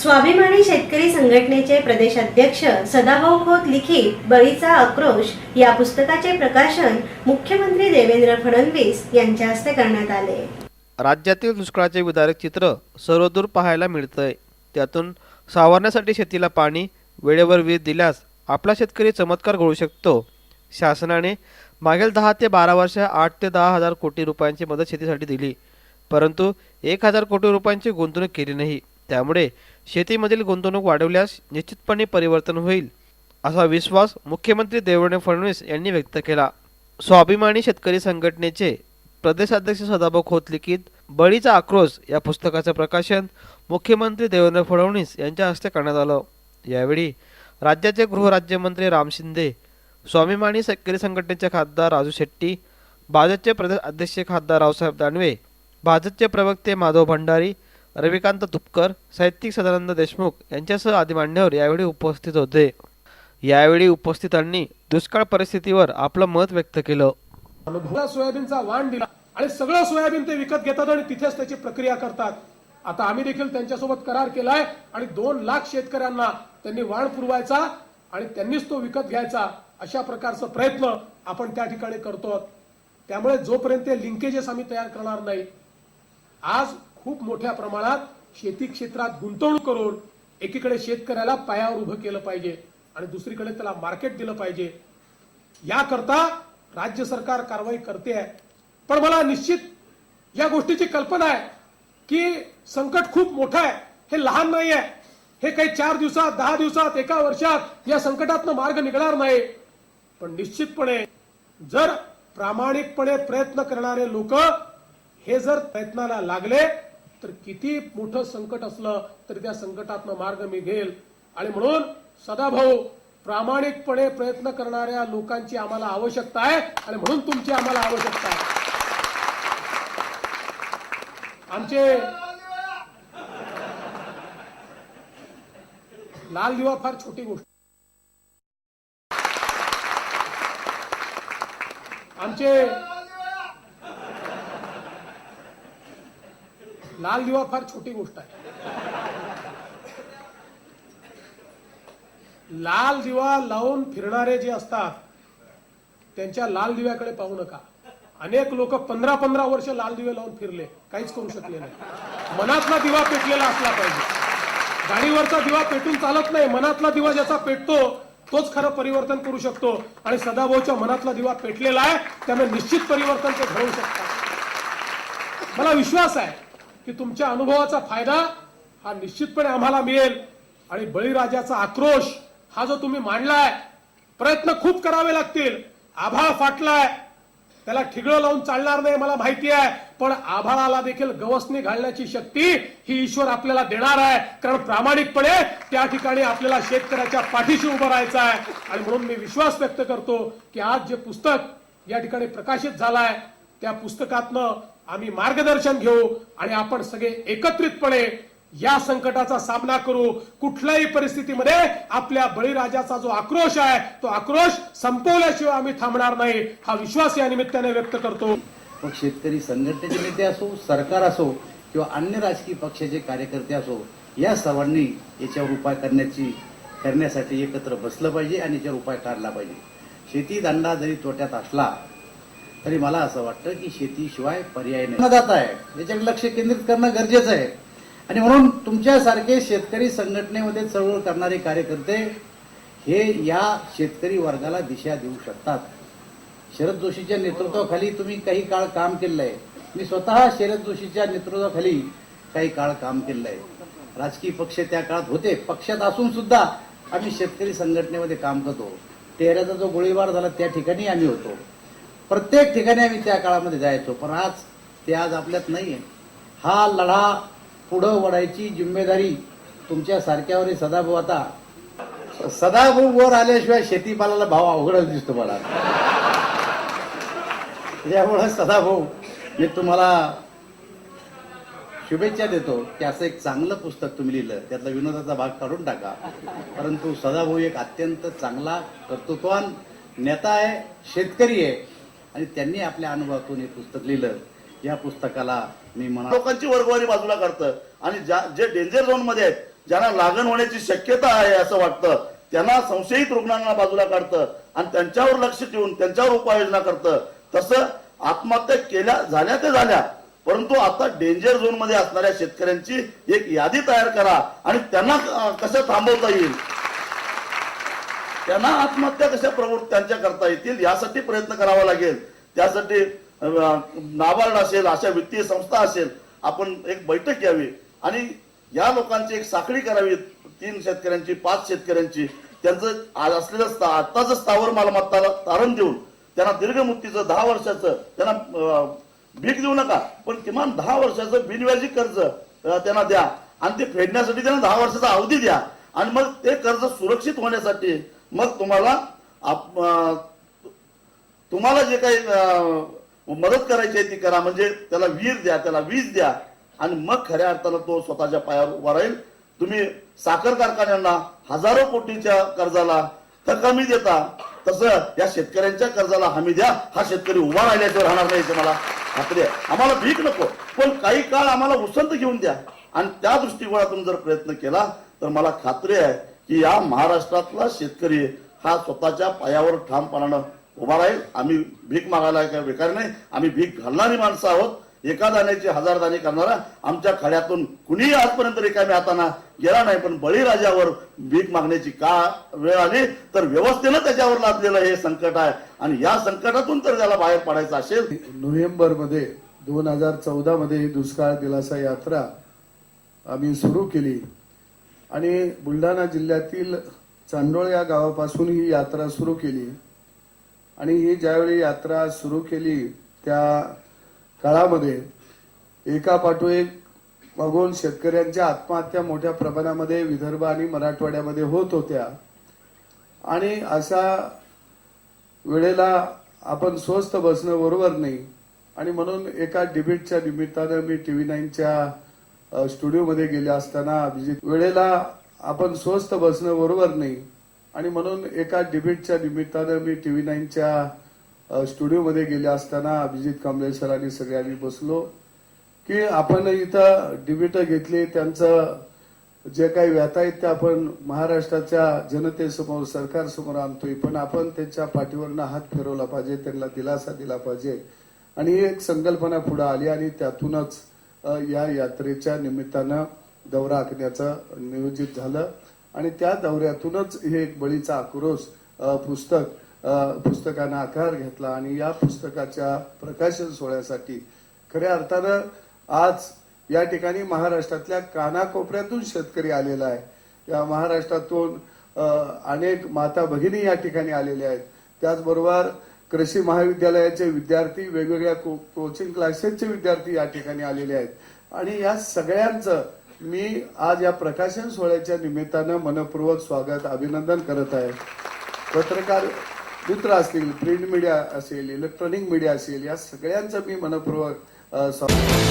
स्वाभिमानी शेतकरी संघटनेचे प्रदेशाध्यक्ष सदाभाऊ खोत लिखित बळीचा आक्रोश या पुस्तकाचे प्रकाशन मुख्यमंत्री देवेंद्र फडणवीस यांच्या हस्ते करण्यात आले. राज्यातील दुष्काळाचे विदारक चित्र सर्वदूर पाहायला मिळतंय. त्यातून सावरण्यासाठी शेतीला पाणी वेळेवर वीज दिल्यास आपला शेतकरी चमत्कार घडू शकतो. शासनाने मागील दहा ते बारा वर्ष आठ ते दहा हजार कोटी रुपयांची मदत शेतीसाठी दिली. परंतु एक हजार कोटी रुपयांची गुंतवणूक केली नाही. त्यामुळे शेतीमधील गुंतवणूक वाढवल्यास निश्चितपणे परिवर्तन होईल असा विश्वास मुख्यमंत्री देवेंद्र फडणवीस यांनी व्यक्त केला. स्वाभिमानी शेतकरी संघटनेचे प्रदेशाध्यक्ष सदाभाऊ खोत लिखित बळीचा आक्रोश या पुस्तकाचं प्रकाशन मुख्यमंत्री देवेंद्र फडणवीस यांच्या हस्ते करण्यात आलं. यावेळी राज्याचे गृहराज्यमंत्री राम शिंदे स्वाभिमानी शेतकरी संघटनेचे खासदार राजू शेट्टी भाजपचे प्रदेश अध्यक्ष खासदार रावसाहेब दानवे भाजपचे प्रवक्ते माधव भंडारी रविकांत तुपकर साहित्यिक सदानंद देशमुख यांच्यासह आदी मान्यवर यावेळी उपस्थित होते. यावेळी उपस्थितांनी दुष्काळ परिस्थितीवर आपलं मत व्यक्त केलं. सोयाबीनचा वाण दिला आणि सगळं सोयाबीन ते विकत घेतात आणि तिथेच त्याची प्रक्रिया करतात. आता आम्ही देखील त्यांच्यासोबत करार केलाय आणि दोन लाख शेतकऱ्यांना त्यांनी वाण पुरवायचा आणि त्यांनीच तो विकत घ्यायचा अशा प्रकारचा प्रयत्न आपण त्या ठिकाणी करतो त्यामुळे जोपर्यंत लिंकेजेस आम्ही तयार करणार नाही आज खूप मोठ्या प्रमाणात शेती क्षेत्रात गुंतवणूक करून एकीकडे शेतकऱ्याला पायावर उभं केलं पाहिजे आणि दुसरीकडे त्याला मार्केट दिलं पाहिजे. याकरता राज्य सरकार कारवाई करते आहे. पण मला निश्चित या गोष्टीची कल्पना आहे की संकट खूप मोठं आहे. हे लहान नाही आहे हे काही चार दिवसात दहा दिवसात एका वर्षात या संकटातनं मार्ग निघणार नाही. पण निश्चितपणे जर प्रामाणिकपणे प्रयत्न करणारे लोक हे जर प्रयत्नाला लागले तर किती मोठं संकट असलं तरी त्या संकटातनं मार्ग निघेल आणि म्हणून सदाभाऊ प्रामाणिकपणे प्रयत्न करणाऱ्या लोकांची आम्हाला आवश्यकता आहे आणि म्हणून तुमची आम्हाला आवश्यकता आहे. आमचे लाल दिवा फार छोटी गोष्ट. आमचे लाल दिवा फार छोटी गोष्ट आहे. लाल दिवा लावून फिरणारे जे असतात त्यांच्या लाल दिव्याकडे पाहू नका. अनेक लोक पंधरा पंधरा वर्ष लाल दिवे लावून फिरले काहीच करू शकले नाही. मनातला दिवा पेटलेला असला पाहिजे. गाडीवरचा दिवा पेटून चालत नाही मनातला दिवा ज्याचा पेटतो तोच खरं परिवर्तन करू शकतो. आणि सदाभाऊच्या मनातला दिवा पेटलेला आहे त्यामुळे निश्चित परिवर्तन ते घडवू शकतात. मला विश्वास आहे की तुमच्या अनुभवाचा फायदा हा निश्चितपणे आम्हाला मिळेल. आणि बळीराजाचा आक्रोश हा जो तुम्ही मांडलाय प्रयत्न खूप करावे लागतील. आभाळ फाटलाय. त्याला ठिगळं लावून चालणार नाही मला माहिती आहे पण आभाळाला देखील गवसणी घालण्याची शक्ती ही ईश्वर आपल्याला देणार आहे. कारण प्रामाणिकपणे त्या ठिकाणी आपल्याला शेतकऱ्याच्या पाठीशी उभं राहायचं आहे. आणि म्हणून मी विश्वास व्यक्त करतो की आज जे पुस्तक या ठिकाणी प्रकाशित झालाय त्या पुस्तकातनं आम्ही मार्गदर्शन घेऊ आणि आपण सगळे एकत्रितपणे या संकटाचा सामना करू. कुठल्याही परिस्थितीमध्ये आपल्या बळीराजाचा जो आक्रोश आहे तो आक्रोश संपवल्याशिवाय आम्ही थांबणार नाही. हा विश्वास या निमित्ताने व्यक्त करतो. मग शेतकरी संघटनेचे नेते असो सरकार असो किंवा अन्य राजकीय पक्षाचे कार्यकर्ते असो या सर्वांनी याच्यावर उपाय करण्याची करण्यासाठी एकत्र बसलं पाहिजे आणि याच्यावर उपाय काढला पाहिजे. शेती धंदा जरी तोट्यात असला तरी मला असं वाटतं की शेतीशिवाय पर्याय नाही. जात आहे. याच्याकडे लक्ष केंद्रित करणं गरजेचं आहे. आणि म्हणून तुमच्यासारखे शेतकरी संघटनेमध्ये चळवळ करणारे कार्यकर्ते हे या शेतकरी वर्गाला दिशा देऊ शकतात. शरद जोशीच्या नेतृत्वाखाली तुम्ही काही काळ काम केलेलं आहे. मी स्वतः शरद जोशीच्या नेतृत्वाखाली काही काळ काम केलेलं आहे. राजकीय पक्ष त्या काळात होते. पक्षात असून सुद्धा आम्ही शेतकरी संघटनेमध्ये काम करतो. तेऱ्याचा जो गोळीबार झाला त्या ठिकाणी आम्ही होतो. प्रत्येक ठिकाणी आम्ही त्या काळामध्ये जायचो पण आज ते आज आपल्यात नाहीये. हा लढा पुढं वडायची जिम्मेदारी तुमच्या सारख्यावर सदाभाऊ आता. सदाभाऊ वर आल्याशिवाय शेतीपालाला भाव अवघडच दिसतो मला. त्यामुळं सदाभाऊ मी तुम्हाला शुभेच्छा देतो की असं एक चांगलं पुस्तक तुम्ही लिहिलं. त्यातला विनोदाचा भाग काढून टाका. परंतु सदाभाऊ एक अत्यंत चांगला कर्तृत्वान नेता आहे शेतकरी आहे. आणि त्यांनी आपल्या अनुभवातून हे पुस्तक लिहिलं. या पुस्तकाला मी म्हणा लोकांची वर्गवारी बाजूला करतं आणि ज्या जे डेंजर झोनमध्ये आहेत ज्यांना लागण होण्याची शक्यता आहे असं वाटतं त्यांना संशयित रुग्णांना बाजूला काढतं आणि त्यांच्यावर लक्ष ठेवून त्यांच्यावर उपाययोजना करतं. तसं आत्महत्या केल्या झाल्या ते झाल्या परंतु आता डेंजर झोनमध्ये असणाऱ्या शेतकऱ्यांची एक यादी तयार करा आणि त्यांना कसं थांबवता येईल? त्यांना आत्महत्या कशा प्रवृत्त त्यांच्या करता येतील यासाठी प्रयत्न करावा लागेल. त्यासाठी नाबार्ड असेल अशा वित्तीय संस्था असेल आपण एक बैठक घ्यावी. आणि या लोकांची एक साखळी करावी तीन शेतकऱ्यांची पाच शेतकऱ्यांची. त्यांचं आज असलेलं स्था- आत्ताचं स्थावर मालमत्ताला तारण देऊन त्यांना दीर्घ मुक्तीचं दहा वर्षाचं त्यांना भीक देऊ नका पण किमान दहा वर्षाचं बिनव्याजी कर्ज त्यांना द्या. आणि ते फेडण्यासाठी त्यांना दहा वर्षाचा अवधी द्या. आणि मग ते कर्ज सुरक्षित होण्यासाठी मग तुम्हाला आप- तुम्हाला जे काही मदत करायची आहे ती करा. म्हणजे त्याला वीर द्या त्याला वीज द्या. आणि मग खऱ्या अर्थानं तो स्वतःच्या पायावर उभा राहील. तुम्ही साखर कारखान्यांना हजारो कोटीच्या कर्जाला कमी देता. तसं या शेतकऱ्यांच्या कर्जाला हमी द्या. हा शेतकरी उभा राहिल्याशिवाय राहणार नाही मला खात्री आहे. आम्हाला भीक नको. पण काही काळ आम्हाला उसंत घेऊन द्या. आणि त्या दृष्टिकोनातून जर प्रयत्न केला तर मला खात्री आहे की या महाराष्ट्रातला शेतकरी हा स्वतःच्या पायावर ठामपणानं उभा राहील. आम्ही भीक मागायला काही बेकार नाही. आम्ही भीक घालणारी माणसं आहोत. एका दाण्याची हजार दाणे करणारा आमच्या खड्यातून कुणीही आजपर्यंत रिकामी हाताना गेला नाही. पण बळीराजावर भीक मागण्याची का वेळ आली? तर व्यवस्थेनं त्याच्यावर लादलेलं हे संकट आहे. आणि या संकटातून तर त्याला बाहेर पडायचं असेल. नोव्हेंबरमध्ये दोन हजार चौदा मध्ये दुष्काळ दिलासा यात्रा आम्ही सुरू केली. आणि बुलढाणा जिल्ह्यातील चांदोळ या गावापासून ही यात्रा सुरू केली. आणि ही ज्यावेळी यात्रा सुरू केली त्या काळामध्ये एका पाठोएक मागून शेतकऱ्यांच्या आत्महत्या मोठ्या प्रमाणामध्ये विदर्भ आणि मराठवाड्यामध्ये होत होत्या. आणि अशा वेळेला आपण स्वस्त बसणं बरोबर नाही. आणि म्हणून एका डिबेटच्या निमित्तानं मी टी व्ही नाईनच्या स्टुडिओमध्ये गेले असताना अभिजित वेळेला आपण स्वस्त बसणं बरोबर नाही. आणि म्हणून एका डिबेटच्या निमित्तानं मी टीव्ही नाईनच्या स्टुडिओमध्ये गेले असताना अभिजित कांबळे सरांनी सगळ्यांनी बसलो की आपण इथं डिबेट घेतली. त्यांचं जे काही व्यथा आहेत ते आपण महाराष्ट्राच्या जनतेसमोर सरकारसमोर आणतोय. पण आपण त्यांच्या पाठीवरनं हात फिरवला पाहिजे त्यांना दिलासा दिला पाहिजे. आणि ही एक संकल्पना पुढे आली आणि त्यातूनच या यात्रेच्या निमित्तानं दौरा आखण्याचं नियोजित झालं. आणि त्या दौऱ्यातूनच हे एक बळीचा आक्रोश पुस्तक पुस्तकानं आकार घेतला. आणि या पुस्तकाच्या प्रकाशन सोहळ्यासाठी खऱ्या अर्थानं आज या ठिकाणी महाराष्ट्रातल्या कानाकोपऱ्यातून शेतकरी आलेला आहे. या महाराष्ट्रातून अनेक माता भगिनी या ठिकाणी आलेल्या आहेत. त्याचबरोबर कृषी महाविद्यालयाचे विद्यार्थी वेगवेगळ्या को- कोचिंग क्लासेसचे विद्यार्थी या ठिकाणी आलेले आहेत. आणि या सगळ्यांचं मी आज या प्रकाशन सोहळ्याच्या निमित्तानं मनपूर्वक स्वागत अभिनंदन करत आहे. पत्रकार मित्र असतील प्रिंट मीडिया असेल इलेक्ट्रॉनिक मीडिया असेल या सगळ्यांचं मी मनपूर्वक स्वागत